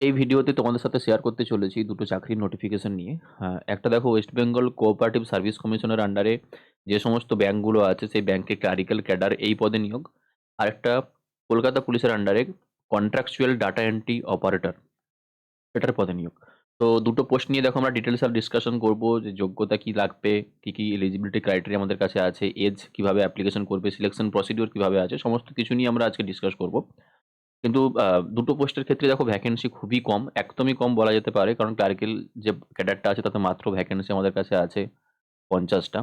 এই ভিডিওতে তোমাদের সাথে শেয়ার করতে চলেছি দুটো চাকরির নোটিফিকেশন নিয়ে। একটা দেখো ওয়েস্ট বেঙ্গল কোঅপারেটিভ সার্ভিস কমিশনের আন্ডারে যে সমস্ত ব্যাংকগুলো আছে, সেই ব্যাংকে ক্লারিক্যাল ক্যাডার এই পদে নিয়োগ। আর একটা কলকাতা পুলিশের আন্ডারে কন্ট্রাকচুয়াল ডাটা এন্ট্রি অপারেটর এটার পদে নিয়োগ। তো দুটো পোস্ট নিয়ে দেখো আমরা ডিটেলস আর ডিসকাশন করব, যে যোগ্যতা কি লাগবে, কি কি এলিজিবিলিটি ক্রাইটেরিয়া আমাদের কাছে আছে এজ কীভাবে অ্যাপ্লিকেশন করবে সিলেকশন প্রসিডিওর কীভাবে আছে, সমস্ত কিছু নিয়ে আমরা আজকে ডিসকাস করব। কিন্তু দুটো পোস্টের ক্ষেত্রে দেখো ভ্যাকেন্সি খুবই কম। একদমই কম বলা যেতে পারে, কারণ ক্লারিক্যাল যে ক্যাডারটা আছে তাতে মাত্র ভ্যাকেন্সি আমাদের কাছে আছে পঞ্চাশটা।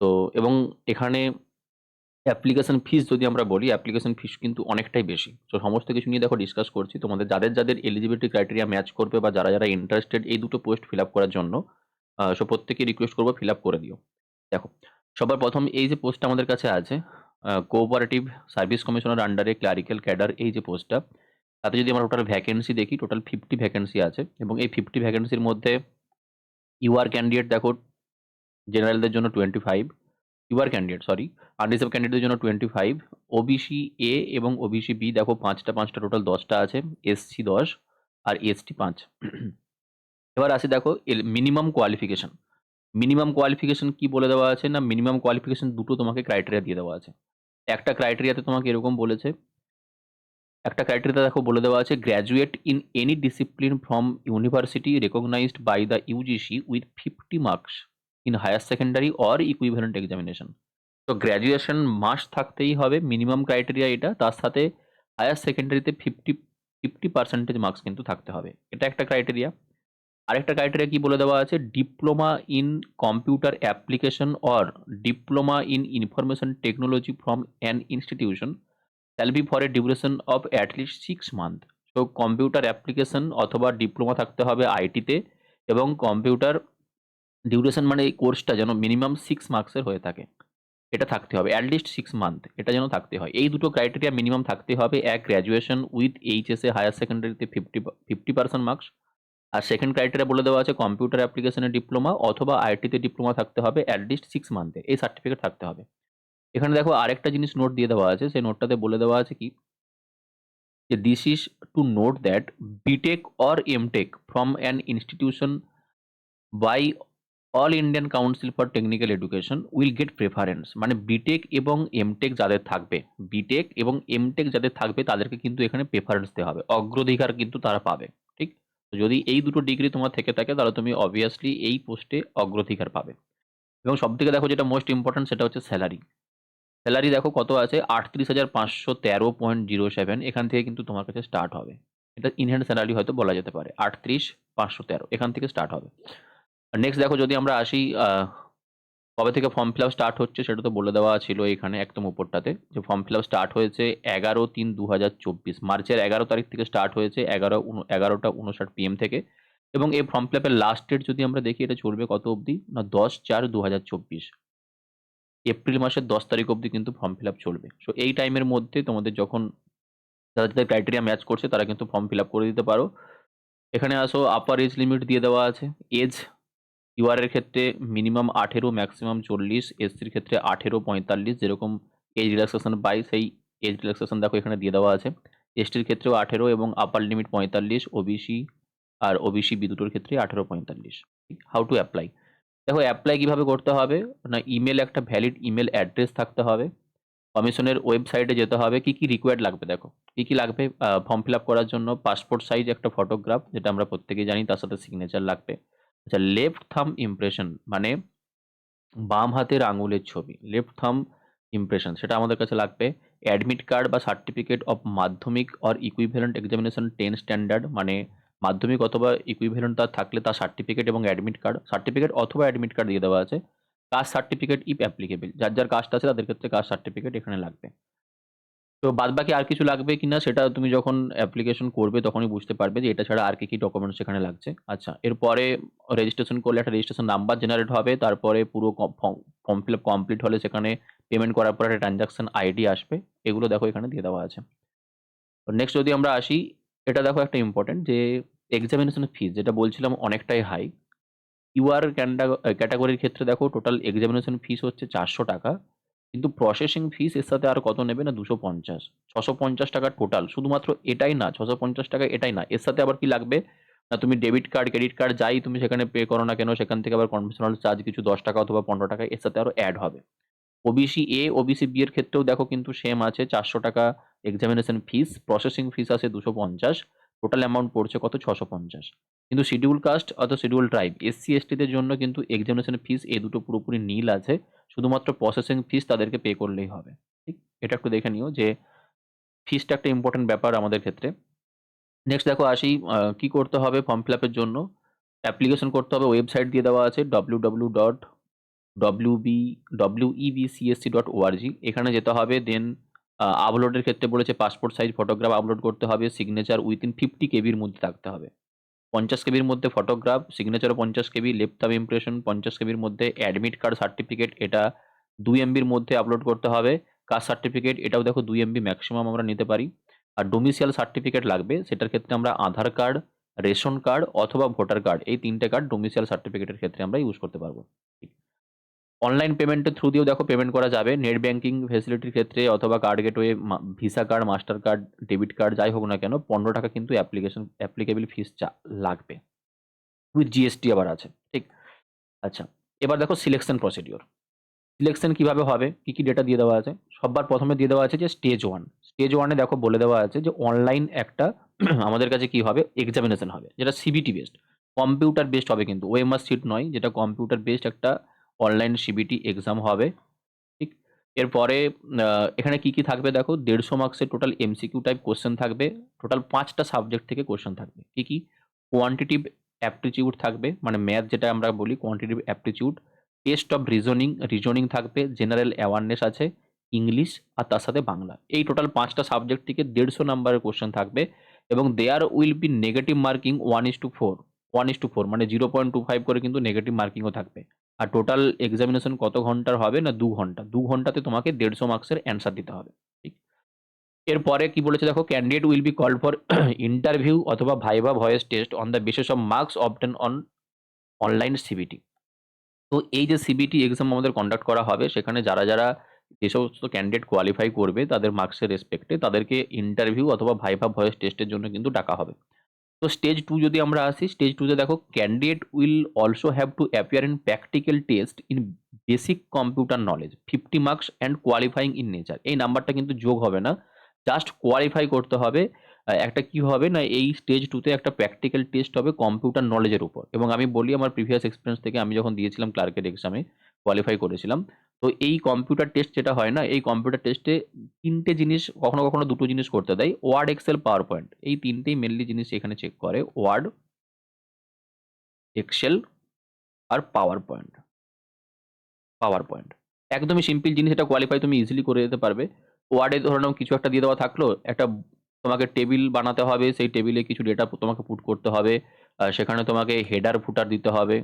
তো, এবং এখানে অ্যাপ্লিকেশন ফিস যদি আমরা বলি অ্যাপ্লিকেশন ফিস কিন্তু অনেকটাই বেশি। তো সমস্ত কিছু নিয়ে দেখো ডিসকাস করছি। তোমাদের যাদের যাদের এলিজিবিলিটি ক্রাইটেরিয়া ম্যাচ করবে বা যারা যারা ইন্টারেস্টেড এই দুটো পোস্ট ফিল আপ করার জন্য সো প্রত্যেকে রিকোয়েস্ট করব ফিল আপ করে দিও। দেখো, সবার প্রথম এই যে পোস্টটা আমাদের কাছে আছে কোঅপারেটিভ সার্ভিস কমিশনের আন্ডারে ক্লারিক্যাল ক্যাডার এই যে পোস্টটা তাতে যদি আমরা টোটাল ভ্যাকেন্সি দেখি টোটাল ফিফটি ভ্যাকেন্সি আছে এবং এই ফিফটি ভ্যাকেন্সির মধ্যে ইউআর ক্যান্ডিডেট দেখো জেনারেলদের জন্য twenty five UR candidate sorry unreserved ক্যান্ডিডেটের জন্য টোয়েন্টি ফাইভ ওবিসি এ এবং ওবিসি বি দেখো পাঁচটা পাঁচটা টোটাল দশটা আছে এসসি দশ আর এসটি পাঁচ। এবার আসি দেখো মিনিমাম কোয়ালিফিকেশন মিনিমাম কোয়ালিফিকেশন কি বলে দেওয়া আছে না মিনিমাম কোয়ালিফিকেশন দুটো তোমাকে ক্রাইটেরিয়া দিয়ে দেওয়া আছে। একটা ক্রাইটেরিয়াতে তোমাকে এরকম বলেছে। একটা ক্রাইটেরিয়া দেখো বলে দেওয়া আছে graduate in any discipline from university recognised by the UGC with fifty marks in higher secondary or equivalent examination তো গ্র্যাজুয়েশন মাস থাকতেই হবে মিনিমাম ক্রাইটেরিয়া এটা, তার সাথে হায়ার সেকেন্ডারিতে ফিফটি ফিফটি পার্সেন্টেজ মার্কস কিন্তু থাকতে হবে। এটা একটা ক্রাইটেরিয়া আরেকটা ক্রাইটেরিয়া কি বলে দেওয়া আছে? Diploma in computer application or diploma in information technology from an institution shall be for a duration of at least six month তো কম্পিউটার অ্যাপ্লিকেশন অথবা ডিপ্লোমা থাকতে হবে আইটিতে এবং কম্পিউটার ডিউরেশন মানে এই কোর্সটা যেন মিনিমাম সিক্স মার্কসের হয়ে থাকে। এটা থাকতে হবে অ্যাটলিস্ট সিক্স মান্থ এটা যেন থাকতে হয়। এই দুটো ক্রাইটেরিয়া মিনিমাম থাকতে হবে। এক গ্র্যাজুয়েশন উইথ এইচএসএ হায়ার সেকেন্ডারিতে ফিফটি ফিফটি পার্সেন্ট মার্কস আর সেকেন্ড ক্রাইটেরিয়া বলে দেওয়া আছে কম্পিউটার অ্যাপ্লিকেশনের ডিপ্লোমা অথবা আইটিতে ডিপ্লোমা থাকতে হবে অ্যাটলিস্ট সিক্স মান্থে এই সার্টিফিকেট থাকতে হবে। এখানে দেখো আরেকটা জিনিস নোট দিয়ে দেওয়া আছে, সেই নোটটাতে বলে দেওয়া আছে কি? যে this is to note that BTech or MTech from an institution by all Indian council for technical education will get preference মানে বিটেক এবং এমটেক যাদের থাকবে বিটেক এবং এমটেক যাদের থাকবে তাদেরকে কিন্তু এখানে প্রেফারেন্স দেওয়া হবে। অগ্রাধিকার কিন্তু তারা পাবে। যদি এই দুটো ডিগ্রি তোমার থেকে থাকে, তাহলে তুমি অবভিয়াসলি এই পোস্টে অগ্রাধিকার পাবে। এবং সব থেকে দেখো যেটা মোস্ট ইম্পর্ট্যান্ট সেটা হচ্ছে স্যালারি স্যালারি দেখো কত আছে? আটত্রিশ হাজার পাঁচশো তেরো পয়েন্ট জিরো সেভেন। এখান থেকে কিন্তু তোমার কাছে স্টার্ট হবে। এটা ইনহ্যান্ড স্যালারি হয়তো বলা যেতে পারে। আটত্রিশ পাঁচশো তেরো। এখান থেকে স্টার্ট হবে। নেক্সট দেখো যদি আমরা আসি কবে থেকে ফর্ম ফিল আপ স্টার্ট হচ্ছে সেটা তো বলে দেওয়া ছিল এখানে একদম উপরটাতে। যে ফর্ম ফিল আপ স্টার্ট হয়েছে এগারো তিন দু হাজার চব্বিশ। মার্চের এগারো তারিখ থেকে স্টার্ট হয়েছে এগারো এগারোটা উনষাট পিএম থেকে। এবং এই ফর্ম ফিল আপের লাস্ট ডেট যদি আমরা দেখি, এটা চলবে কত অবধি? না, দশ চার দু হাজার চব্বিশ। এপ্রিল মাসের দশ তারিখ অবধি কিন্তু ফর্ম ফিল আপ চলবে। সো এই টাইমের মধ্যে তোমাদের যখন যারা যাদের ক্রাইটেরিয়া ম্যাচ করছে, তারা কিন্তু ফর্ম ফিল আপ করে দিতে পারো। এখানে আসো আপার এজ লিমিট দিয়ে দেওয়া আছে। এজ ইউআর এর ক্ষেত্রে মিনিমাম আঠেরো ম্যাক্সিমাম চল্লিশ এসসির ক্ষেত্রে আঠেরো, পঁয়তাল্লিশ, যেরকম এজ রিল্যাক্সেশন পাই সেই এজ রিল্যাক্সেশন দেখো এখানে দিয়ে দেওয়া আছে। এসটির ক্ষেত্রেও আঠেরো এবং আপার লিমিট পঁয়তাল্লিশ ওবিসি আর ওবিসি বি দুটোর ক্ষেত্রে আঠেরো, পঁয়তাল্লিশ। হাউ টু অ্যাপ্লাই দেখো অ্যাপ্লাই কীভাবে করতে হবে? না ইমেল একটা ভ্যালিড ইমেল অ্যাড্রেস থাকতে হবে। কমিশনের ওয়েবসাইটে যেতে হবে। কি কি রিকোয়ার্ড লাগবে দেখো? কি কি লাগবে? ফর্ম ফিল আপ করার জন্য পাসপোর্ট সাইজ একটা ফটোগ্রাফ যেটা আমরা প্রত্যেকেই জানি, তার সাথে সিগনেচার লাগবে। আচ্ছা লেফট থাম ইমপ্রেশন মানে বাম হাতের আঙুলের ছবি। লেফট থাম ইমপ্রেশন সেটা আমাদের কাছে লাগবে। অ্যাডমিট কার্ড বা certificate of Madhyamik or equivalent examination ten standard মানে মাধ্যমিক অথবা ইকুইভ্যালেন্ট তার থাকলে তার সার্টিফিকেট এবং অ্যাডমিট কার্ড সার্টিফিকেট অথবা অ্যাডমিট কার্ড দিয়ে দেওয়া আছে। কাস্ট সার্টিফিকেট ইফ অ্যাপ্লিকেবল যার যার কাস্ট আছে তাদের ক্ষেত্রে কাস্ট সার্টিফিকেট এখানে লাগবে। তো বাদ বাকি আর কিছু লাগবে কিনা সেটা তুমি যখন অ্যাপ্লিকেশন করবে তখনই বুঝতে পারবে যে এটা ছাড়া আর কি কি ডকুমেন্টস সেখানে লাগছে। আচ্ছা এরপরে রেজিস্ট্রেশন করলে একটা রেজিস্ট্রেশন নাম্বার জেনারেট হবে, তারপরে পুরো ফর্ম ফিল আপ কমপ্লিট হলে সেখানে পেমেন্ট করার পর একটা ট্রানজাকশন আইডি আসবে, এগুলো দেখো এখানে দিয়ে দেওয়া আছে। নেক্সট যদি আমরা আসি, এটা দেখো একটা ইম্পর্টেন্ট যে এক্সামিনেশন ফিজ যেটা বলছিলাম অনেকটাই হাই ইউআর ক্যাটাগরির ক্ষেত্রে দেখো টোটাল এক্সামিনেশন ফিস হচ্ছে চারশো টাকা। কিন্তু প্রসেসিং ফিস এর সাথে আর কত নেবে না? দুশো পঞ্চাশ। ছশো পঞ্চাশ টাকা টোটাল শুধুমাত্র এটাই না, ছশো পঞ্চাশ টাকা এটাই না। এর সাথে আবার কি লাগবে? না, তুমি ডেবিট কার্ড ক্রেডিট কার্ড যাই তুমি সেখানে পে করো না কেন, সেখান থেকে আবার কনভেনশনাল চার্জ কিছু দশ টাকা অথবা পনেরো টাকা এর সাথে আরও অ্যাড হবে। ওবিসি এ ওবিসি বি এর ক্ষেত্রেও দেখো কিন্তু সেম আছে, চারশো টাকা এক্সামিনেশন ফিস প্রসেসিং ফিস আছে দুশো পঞ্চাশ। টোটাল অ্যামাউন্ট পড়ছে কত? ছশো পঞ্চাশ। কিন্তু শিডিউল কাস্ট অথবা শিডিউল ট্রাইব এসসি এসটিদের জন্য কিন্তু এক্সামিনেশন ফিস এ দুটো পুরোপুরি নীল আছে। শুধুমাত্র প্রসেসিং ফিস তাদেরকে পে করলেই হবে। ঠিক? এটা একটু দেখে নিও যে ফিসটা একটা ইম্পর্টেন্ট ব্যাপার আমাদের ক্ষেত্রে। নেক্সট দেখো আসি কি করতে হবে ফর্ম ফিল আপের জন্য। অ্যাপ্লিকেশন করতে হবে ওয়েবসাইট দিয়ে দেওয়া আছে W W dot W B W EBCSC dot ORG এখানে যেতে হবে দেন আপলোডের ক্ষেত্রে বলেছে পাসপোর্ট সাইজ ফটোগ্রাফ আপলোড করতে হবে সিগনেচার উইথিন ফিফটি কেবির মধ্যে থাকতে হবে। পঞ্চাশ কেবির মধ্যে ফটোগ্রাফ সিগনেচার পঞ্চাশ কেবি লেপটপ ইমপ্রেশন পঞ্চাশ কেবির মধ্যে অ্যাডমিট কার্ড সার্টিফিকেট এটা দুই এমবির মধ্যে আপলোড করতে হবে। কাস্ট সার্টিফিকেট এটাও দেখো দুই এমবি ম্যাক্সিমাম আমরা নিতে পারি। আর ডোমিসিয়াল সার্টিফিকেট লাগবে, সেটার ক্ষেত্রে আমরা আধার কার্ড রেশন কার্ড অথবা ভোটার কার্ড এই তিনটে কার্ড ডোমিসিয়াল সার্টিফিকেটের ক্ষেত্রে আমরা ইউজ করতে পারব। অনলাইন পেমেন্টের থ্রু দিয়েও দেখো পেমেন্ট করা যাবে। নেট ব্যাঙ্কিং ফেসিলিটির ক্ষেত্রে অথবা card gateway Visa card Mastercard debit card যাই হোক না কেন, পনেরো টাকা কিন্তু অ্যাপ্লিকেশন অ্যাপ্লিকেবল ফিস চা লাগবে। উইথ জিএসটি আবার আছে, ঠিক? আচ্ছা এবার দেখো সিলেকশন প্রসিডিওর সিলেকশন কীভাবে হবে? কি কি ডেটা দিয়ে দেওয়া আছে? সববার প্রথমে দিয়ে দেওয়া আছে যে স্টেজ ওয়ান স্টেজ ওয়ানে দেখো বলে দেওয়া আছে যে অনলাইন একটা আমাদের কাছে কি হবে? এক্সামিনেশন হবে, যেটা সিবিটি বেসড কম্পিউটার বেসড হবে কিন্তু ওএমআর সিট নয়, যেটা কম্পিউটার বেসড একটা অনলাইন সিবিটি এক্সাম হবে। ঠিক? এরপরে এখানে কি কি থাকবে দেখো? দেড়শো মার্কসের টোটাল এমসিকিউ টাইপ কোশ্চেন থাকবে। টোটাল পাঁচটা সাবজেক্ট থেকে কোশ্চেন থাকবে। কি কি? কোয়ান্টিটিভ অ্যাপটিটিউড থাকবে। মানে ম্যাথ যেটা আমরা বলি quantitative aptitude test of reasoning reasoning থাকবে। জেনারেল অ্যাওয়ারনেস আছে ইংলিশ আর তার সাথে বাংলা। এই টোটাল পাঁচটা সাবজেক্ট থেকে দেড়শো নাম্বারের কোশ্চেন থাকবে। এবং there will be negative marking one is to four one is to four মানে জিরো পয়েন্ট টু ফাইভ করে কিন্তু নেগেটিভ মার্কিংও থাকবে। আর টোটাল এক্সামিনেশন কত ঘণ্টার হবে না দু ঘণ্টা? দু ঘন্টাতে তোমাকে দেড়শো মার্কসের অ্যান্সার দিতে হবে, ঠিক? এরপরে কি বলেছে দেখো candidate will be call for interview অথবা viva voce test on the basis of marks obtain on online CBT তো এই যে সিবিটি এক্সাম আমাদের কন্ডাক্ট করা হবে, সেখানে যারা যারা যে সমস্ত ক্যান্ডিডেট কোয়ালিফাই করবে, তাদের মার্কসের রেসপেক্টে তাদেরকে ইন্টারভিউ অথবা ভাইভা ভয়েস টেস্টের জন্য কিন্তু ডাকা হবে। তো স্টেজ টু যদি আমরা আসি স্টেজ টুতে দেখো candidate will also have to appear in practical test in basic computer knowledge fifty marks and qualifying in nature এই নাম্বারটা কিন্তু যোগ হবে না। জাস্ট কোয়ালিফাই করতে হবে। একটা কি হবে না, এই স্টেজ টুতে একটা প্র্যাকটিক্যাল টেস্ট হবে কম্পিউটার নলেজের উপর। এবং আমি বলি আমার প্রিভিয়াস এক্সপিরিয়েন্স থেকে আমি যখন দিয়েছিলাম ক্লার্কের এক্সামে কোয়ালিফাই করেছিলাম। তো এই কম্পিউটার টেস্ট যেটা হয় না, এই কম্পিউটার টেস্টে তিনটে জিনিস কখনো কখনো দুটো জিনিস করতে দেয়। ওয়ার্ড এক্সেল পাওয়ার পয়েন্ট এই তিনটেই মেনলি জিনিস এখানে চেক করে। ওয়ার্ড এক্সেল আর পাওয়ার পয়েন্ট পাওয়ার পয়েন্ট একদমই সিম্পল জিনিস, এটা কোয়ালিফাই তুমি ইজিলি করে দিতে পারবে। ওয়ার্ডে ধরে নাও কিছু একটা দিয়ে দেওয়া থাকল, একটা তোমাকে টেবিল বানাতে হবে, সেই টেবিলে কিছু ডেটা তোমাকে পুট করতে হবে। সেখানে তোমাকে হেডার ফুটার দিতে হবে।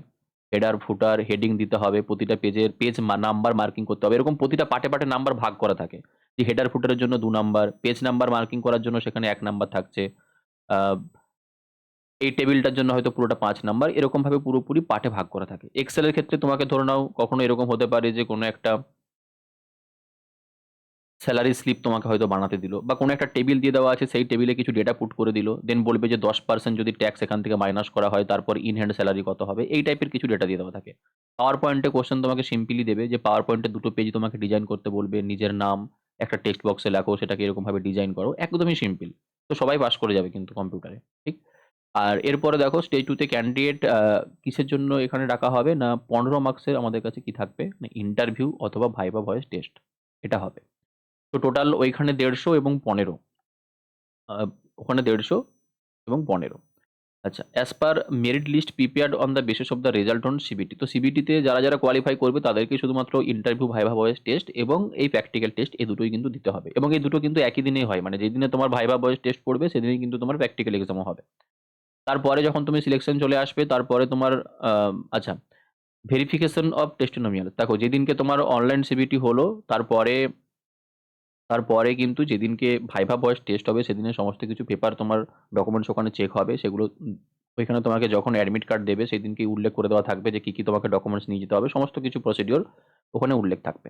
হেডার ফুটার হেডিং দিতে হবে, প্রতিটা পেজের পেজ নাম্বার মার্কিং করতে হবে, এরকম প্রতিটা পাটে পাটে নাম্বার ভাগ করা থাকে। যে হেডার ফুটারের জন্য দু নাম্বার পেজ নাম্বার মার্কিং করার জন্য সেখানে এক নাম্বার থাকছে। এই টেবিলটার জন্য হয়তো পুরোটা পাঁচ নাম্বার এরকমভাবে পুরোপুরি পাটে ভাগ করা থাকে। এক্সেলের ক্ষেত্রে তোমাকে ধরে নাও, কখনো এরকম হতে পারে যে কোনো একটা স্যালারি স্লিপ তোমাকে হয়তো বানাতে দিল, বা কোনো একটা টেবিল দিয়ে দেওয়া আছে, সেই টেবিলে কিছু ডেটা পুট করে দিল দেন বলবে যে দশ পার্সেন্ট যদি ট্যাক্স এখান থেকে মাইনাস করা হয়, তারপর ইন হ্যান্ড স্যালারি কত হবে, এই টাইপের কিছু ডেটা দিয়ে দেওয়া থাকে। পাওয়ার পয়েন্টে কোশ্চেন তোমাকে সিম্পলি দেবে যে পাওয়ার পয়েন্টে দুটো পেজ তোমাকে ডিজাইন করতে বলবে, নিজের নাম, একটা টেক্সট বক্সে লেখো, সেটাকে এরকমভাবে ডিজাইন করো, একদমই সিম্পল তো সবাই পাস করে যাবে কিন্তু কম্পিউটারে ঠিক? আর এরপরে দেখো স্টেজ টুতে ক্যান্ডিডেট কিসের জন্য এখানে ডাকা হবে, না পনেরো মার্কসের আমাদের কাছে কি থাকবে? না ইন্টারভিউ অথবা ভাইবা ভয়েস টেস্ট এটা হবে। তো টোটাল ওইখানে দেড়শো এবং পনেরো। ওখানে দেড়শো এবং পনেরো। আচ্ছা as per merit list prepared on the basis of the result on CBT তো সিবিটিতে যারা যারা কোয়ালিফাই করবে তাদেরকে শুধুমাত্র ইন্টারভিউ ভাইভা বয়েস টেস্ট এবং এই প্র্যাকটিক্যাল টেস্ট এই দুটোই কিন্তু দিতে হবে। এবং এই দুটো কিন্তু একই দিনেই হয় মানে যেদিনে তোমার ভাইভা বয়েস টেস্ট পড়বে সেদিনই কিন্তু তোমার প্র্যাকটিক্যাল এক্সামও হবে। তারপরে যখন তুমি সিলেকশন চলে আসবে, তারপরে তোমার আচ্ছা ভেরিফিকেশন অফ টেস্টিনোমিয়াল দেখো, যেদিনকে তোমার অনলাইন সিবিটি হলো, তারপরে তারপরে কিন্তু যেদিনকে ভাইভা বয়স টেস্ট হবে সেদিনে সমস্ত কিছু পেপার তোমার ডকুমেন্টস ওখানে চেক হবে সেগুলো ওইখানে তোমাকে যখন অ্যাডমিট কার্ড দেবে সেদিনকে উল্লেখ করে দেওয়া থাকবে যে কী কী তোমাকে ডকুমেন্টস নিয়ে যেতে হবে সমস্ত কিছু প্রসিডিওর ওখানে উল্লেখ থাকবে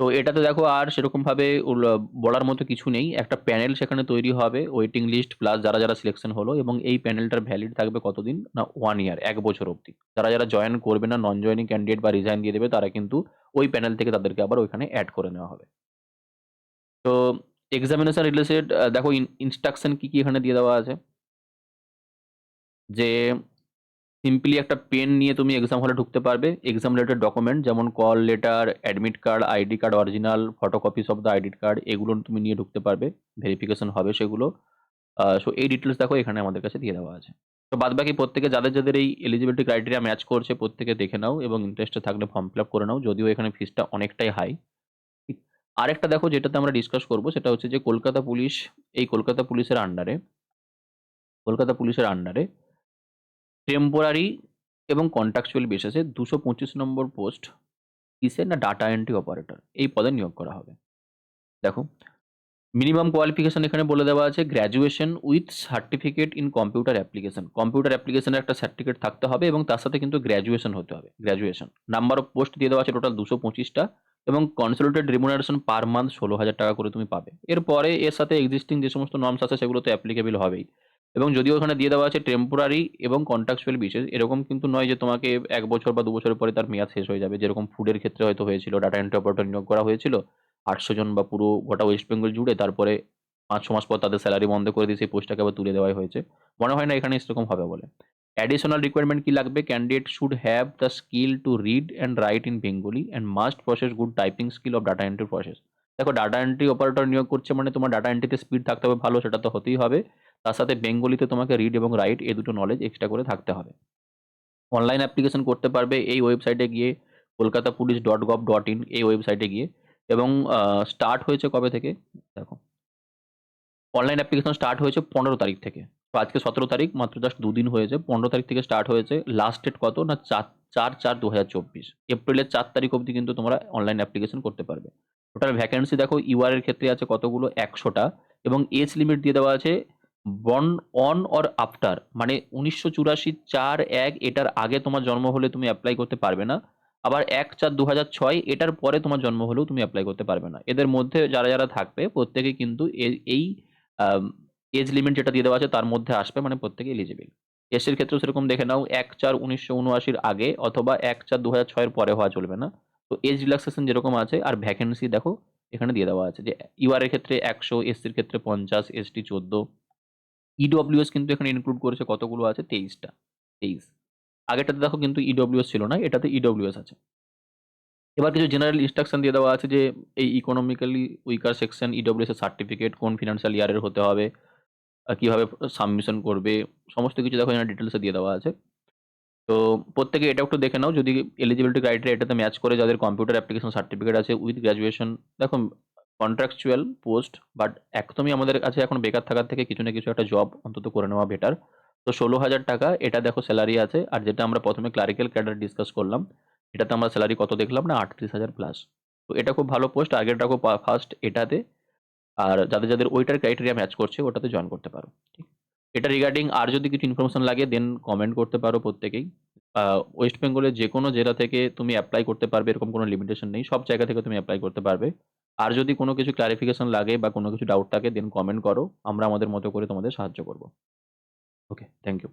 তো এটাতে দেখো আর সেরকমভাবে বলার মতো কিছু নেই। একটা প্যানেল সেখানে তৈরি হবে ওয়েটিং লিস্ট প্লাস যারা, যারা সিলেকশন হলো এবং এই প্যানেলটার ভ্যালিড থাকবে কতদিন? না ওয়ান ইয়ার এক বছর অবধি। যারা, যারা জয়েন করবে না নন জয়েনিং ক্যান্ডিডেট বা রিজাইন দিয়ে দেবে তারা কিন্তু ওই প্যানেল থেকে তাদেরকে আবার ওইখানে অ্যাড করে নেওয়া হবে। তো এক্সামিনেশন রিলেটেড দেখো ইনস্ট্রাকশন কি, কি এখানে দিয়ে দেওয়া আছে? যে সিম্পলি একটা পেন নিয়ে তুমি এক্সাম হলে ঢুকতে পারবে। এক্সাম রিলেটেড ডকুমেন্ট যেমন call letter, admit card, ID card original, photocopies of the ID card এগুলো তুমি নিয়ে ঢুকতে পারবে। ভেরিফিকেশন হবে সেগুলো। সো এই ডিটেলস দেখো এখানে আমাদের কাছে দিয়ে দেওয়া আছে। তো বাদবাকি প্রত্যেকে যাদের, যাদের এই এলিজিবিলিটি ক্রাইটেরিয়া ম্যাচ করছে প্রত্যেকে দেখে নাও এবং ইন্টারেস্টে থাকলে ফর্ম ফিল আপ করে নাও। যদিও এখানে ফিসটা অনেকটাই হাই। আরেকটা দেখো যেটাতে আমরা ডিসকাস করব, সেটা হচ্ছে যে কলকাতা পুলিশ, এই কলকাতা পুলিশের আন্ডারে কলকাতা পুলিশের আন্ডারে টেম্পোরারি এবং কন্ট্রাকচুয়াল বেসিসে ২২৫ নম্বর পোস্ট কিসের? না ডাটা এন্ট্রি অপারেটর এই পদে নিয়োগ করা হবে। দেখো মিনিমাম কোয়ালিফিকেশন এখানে বলে দেওয়া আছে graduation with certificate in computer application. Computer অ্যাপ্লিকেশনের একটা সার্টিফিকেট থাকতে হবে এবং তার সাথে কিন্তু গ্র্যাজুয়েশন হতে হবে। গ্র্যাজুয়েশন। নাম্বার অফ পোস্ট দিয়ে দেওয়া আছে টোটাল দুশো পঁচিশটা এবং কনসোলিডেটেড রিমুনারেশন পার মান্থ ১৬,০০০ টাকা করে তুমি পাবে। এরপরে এর সাথে এক্সিস্টিং যে সমস্ত নর্মস আছে সেগুলো তো অ্যাপ্লিকেবল হবেই। এবং যদিও ওখানে দিয়ে দেওয়া আছে টেম্পোরারি এবং কন্ট্রাকচুয়াল বিশেষ এরকম কিন্তু নয় যে তোমাকে এক বছর বা দু বছরের পরে তার মেয়াদ শেষ হয়ে যাবে। যেরকম ফুডের ক্ষেত্রে হয়তো হয়েছিল ডাটা এন্ট্রি অপারেটর নিয়োগ করা হয়েছিল। ৮০০ জন বা পুরো গোটা ওয়েস্ট বেঙ্গল জুড়ে তারপরে ৫-৬ মাস পর তাদের স্যালারি বন্ধ করে দিয়ে সেই পোস্টটাকে আবার তুলে দেওয়াই হয়েছে। মনে হয় না এখানে সেরকম হবে বলে। অ্যাডিশনাল রিকোয়ারমেন্ট কি লাগবে? Candidate should have the skill to read and write in Bengali and must process good typing skill of data entry process. দেখো ডাটা এন্ট্রি অপারেটর নিয়োগ করছে মানে তোমার ডাটা এন্ট্রিতে স্পিড থাকতে হবে ভালো, সেটা তো হতেই হবে। তার সাথে বেঙ্গলিতে তোমাকে রিড এবং রাইট এই দুটো নলেজ এক্সট্রা করে থাকতে হবে। অনলাইন অ্যাপ্লিকেশন করতে পারবে এই ওয়েবসাইটে গিয়ে, Kolkata police dot gov dot in এই ওয়েবসাইটে গিয়ে এবং স্টার্ট হয়েছে কবে থেকে? দেখো। অনলাইন অ্যাপ্লিকেশন স্টার্ট হয়েছে ১৫ তারিখ থেকে। তো আজকে ১৭ তারিখ, মাত্র জাস্ট দুদিন হয়েছে। ১৫ তারিখ থেকে স্টার্ট হয়েছে। লাস্ট ডেট কত? না, চার ৪/৪/২০২৪ এপ্রিলের চার তারিখ অবধি কিন্তু তোমরা অনলাইন অ্যাপ্লিকেশন করতে পারবে। টোটাল ভ্যাকেন্সি দেখো ইউআর এর ক্ষেত্রে আছে কতগুলো? একশোটা এবং এজ লিমিট দিয়ে দেওয়া আছে বন অন অর আফটার মানে ১৯৮৪ ৪/১ এটার আগে তোমার জন্ম হলে তুমি অ্যাপ্লাই করতে পারবে না। আবার ১/৪/২০০৬ এটার পরে তোমার জন্ম হলেও তুমি অ্যাপ্লাই করতে পারবে না। এদের মধ্যে যারা, যারা থাকবে প্রত্যেকেই কিন্তু এই এজ লিমিট যেটা দিয়ে দেওয়া আছে তার মধ্যে আসবে মানে প্রত্যেকে এলিজিবল। এসসির ক্ষেত্রেও সেরকম দেখে নাও ১/৪/১৯৭৯ র আগে অথবা ১/৪/২০০৬ এর পরে হওয়া চলবে না। তো এজ রিল্যাক্সেশন যেরকম আছে আর ভ্যাকেন্সি দেখো এখানে দিয়ে দেওয়া আছে যে ইউআর এর ক্ষেত্রে ১০০, এসসির ক্ষেত্রে ৫০, এসটি ১৪ ইডব্লিউএস কিন্তু এখানে ইনক্লুড করেছে কতগুলো আছে? ২৩ টা ২৩ আগেরটাতে দেখো কিন্তু ইডব্লিউএস ছিল না এটাতে ইডব্লিউএস আছে। এবার কিছু জেনারেল ইনস্ট্রাকশন দিয়ে দেওয়া আছে যে এই ইকোনমিক্যালি উইকার সেকশন ইডব্লিউএস এর সার্টিফিকেট কোন ফিনান্সিয়াল ইয়ারের হতে হবে, কীভাবে সাবমিশন করবে সমস্ত কিছু দেখো এখানে ডিটেলসে দিয়ে দেওয়া আছে। তো প্রত্যেকে এটা একটু দেখে নাও যদি এলিজিবিলিটি ক্রাইটেরিয়া এটাতে ম্যাচ করে যাদের কম্পিউটার অ্যাপ্লিকেশন সার্টিফিকেট আছে উইথ গ্র্যাজুয়েশন দেখো কন্ট্রাকচুয়াল পোস্ট বাট একদমই আমাদের কাছে এখন বেকার থাকার থেকে কিছু না কিছু একটা জব অন্তত করে নেওয়া বেটার। তো ১৬,০০০ টাকা এটা দেখো স্যালারি আছে আর যেটা আমরা প্রথমে ক্লারিক্যাল ক্যাডার ডিসকাস করলাম এটাতে আমরা স্যালারি কত দেখলাম না ৩৮,০০০ প্লাস। তো এটা খুব ভালো পোস্ট আগের রাখো ফার্স্ট এটাতে আর যাদের, যাদের ওইটার ক্রাইটেরিয়া ম্যাচ করছে ওটাতে জয়েন করতে পারো। ঠিক। এটা রিগার্ডিং আর যদি কিছু ইনফরমেশন লাগে দেন কমেন্ট করতে পারো প্রত্যেকেই। ওয়েস্ট বেঙ্গলের যেকোনো জেলা থেকে তুমি অ্যাপ্লাই করতে পারবে এরকম কোনো লিমিটেশন নেই। সব জায়গা থেকে তুমি অ্যাপ্লাই করতে পারবে। আর যদি কোনো কিছু ক্লারিফিকেশন লাগে বা কোনো কিছু ডাউট থাকে দেন কমেন্ট করো। আমরা আমাদের মতো করে তোমাদের সাহায্য করব। okay thank you.